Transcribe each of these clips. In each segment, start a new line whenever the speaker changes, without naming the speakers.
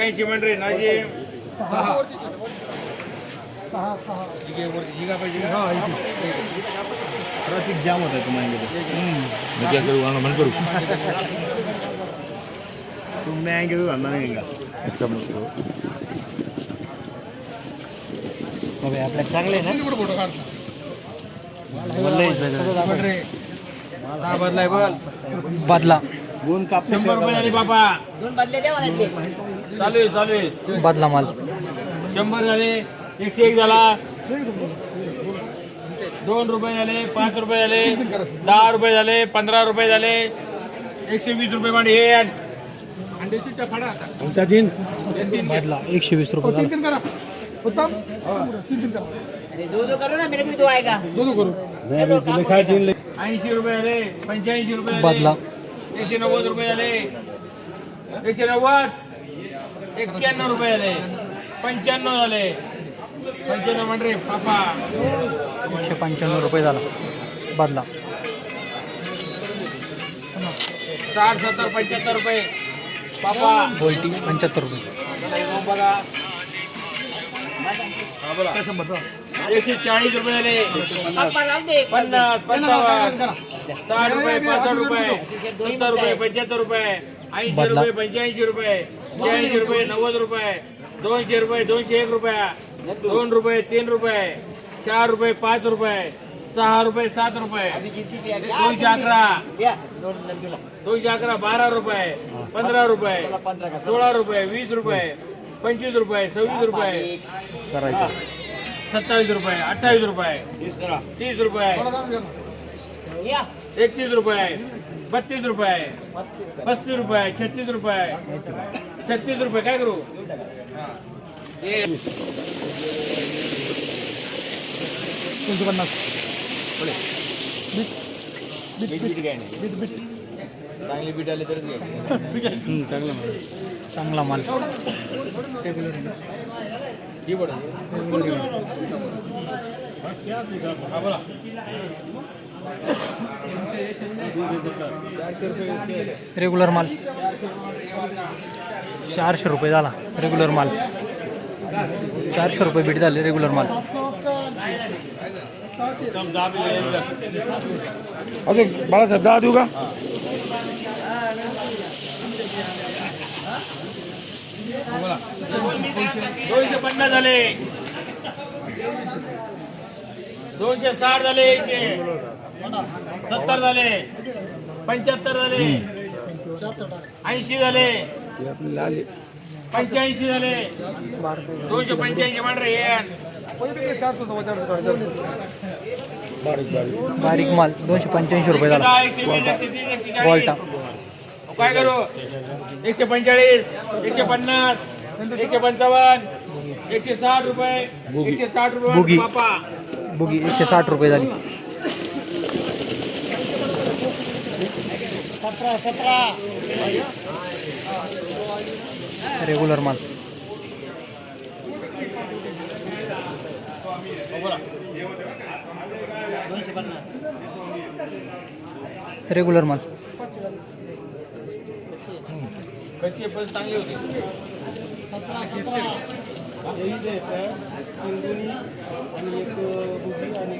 ಐತಿ ಮಾಡ್ರಿ Nazi traffic jam હતો
મેં ક્યાં
કરું આનો મન કરું તું મેં કીધું અંદાજેગા હવે આપણે ચાંગલે ને ફોટો કાઢતા બદલાય બોલ બદલા
ગુણ કાપ શંભર
રૂપિયા
બાપા ગુણ બદલે દેવાના
बदला माल
शंबर एकशे एक दोन रुपये पांच रुपये दा रुपये पंद्रह रुपये एकशे वीस रुपये मांडी हे
दिन
बदला एकशे वीस रुपये
उत्तम
दो दो करो ना मेरे दो
दो करो
रुपये झाले रुपये
बदला
एकशे नव्वद रुपये एकशे नव्वद एक्क्याण्णव रुपये झाले पंच्याण्णव झाले पंच्याण्णव म्हणजे पापा
एकशे पंच्याण्णव रुपये झाला बदला
साठ सत्तर पंच्याहत्तर रुपये पापा
बोलटी पंच्याहत्तर रुपये
बघा एकशे चाळीस रुपये झाले पन्नास पन्नास साठ रुपये पासष्ट रुपये सत्तर रुपये पंच्याहत्तर रुपये ऐंशी रुपये पंच्याऐंशी रुपये ब्याऐंशी रुपये नव्वद रुपये दोनशे रुपये दोनशे एक रुपया दोन रुपये तीन रुपये चार रुपये पाच रुपये सहा रुपये सात रुपये दोनशे अकरा दोनशे अकरा बारा रुपये पंधरा रुपये सोळा रुपये वीस रुपये पंचवीस रुपये सव्वीस रुपये सत्तावीस रुपये अठ्ठावीस रुपये तीस रुपये एकतीस रुपये बत्तीस रुपये
पस्तीस
रुपये छत्तीस रुपये छत्तीस रुपये क्या करू चांगला
माल
बोला
रेगुलर माल चारशे रुपये झाला रेगुलर माल चारशे रुपये भेट झाले रेगुलर माल
ओके बाळासाहेब दहा देऊ का
दोनशे पन्नास झाले दोनशे साठ झाले सत्तर पंचहत्तर ऐसी पंच ऐंशी झाले
बारीक माल दोनशे पंच रुपये
एकशे पंचेचाळीस एकशे पन्ना एकशे पंचावन एकशे साठ रुपये एकशे साठ रुपये
एकशे साठ रुपये
सतरा सतरा
रेगुलर माल रेगुलर माल
कच्चे पण चांगले होते
सतरा सतरा आणि एक आणि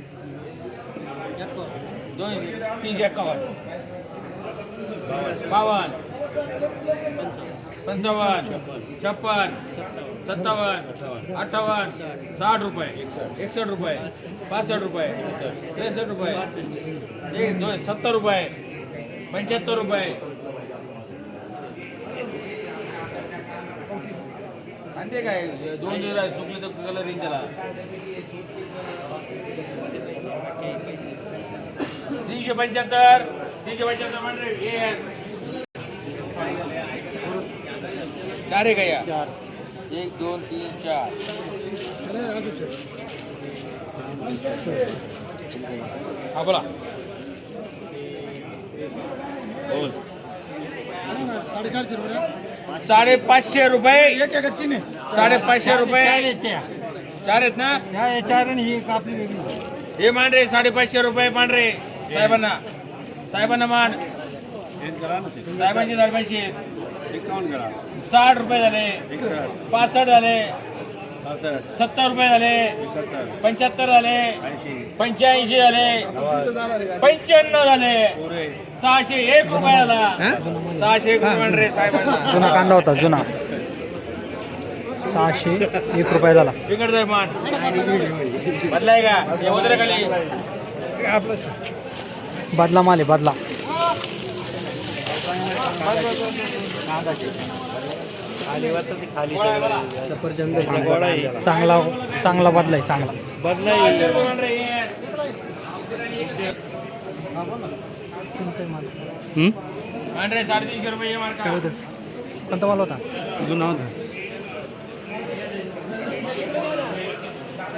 दोन तीनशे एकावन्न बावन्न पंचावन्न छप्पन सत्तावन्न अठ्ठावन्न साठ रुपये एकसष्ट रुपये पासष्ट रुपये त्रेसष्ट रुपये एक दोन सत्तर रुपये पंच्याहत्तर रुपये आणते काय दोन दिवस चुकले तर कलर रेंज दिला तीनशे पंचहत्तर तीनशे पंच्याहत्तर म्हणजे चार एक दोन तीन चार हाँ बोला बोल साडेचारशे रुपये साढ़े रुपये रुपये चार आहेत ना
चार आणि ही कापली वेगळी
हे मांढरे साडेपाचशे रुपये रहे साहेबांना साहेबांना मान साहेबांची दरम्यानशी साठ रुपये झाले पासष्ट झाले सत्तर रुपये झाले पंच्याहत्तर झाले पंच्याऐंशी झाले पंच्याण्णव झाले सहाशे एक रुपये झाला सहाशे एक रुपये रे साहेबांना
जुना कांदा होता जुना सहाशे एक रुपये झाला
तिकडचा मान बदलाय का खाली
बदला माल आहे बदला चांगला चांगला बदला आहे चांगला
बदला
कोणता माल होता
जुना होतं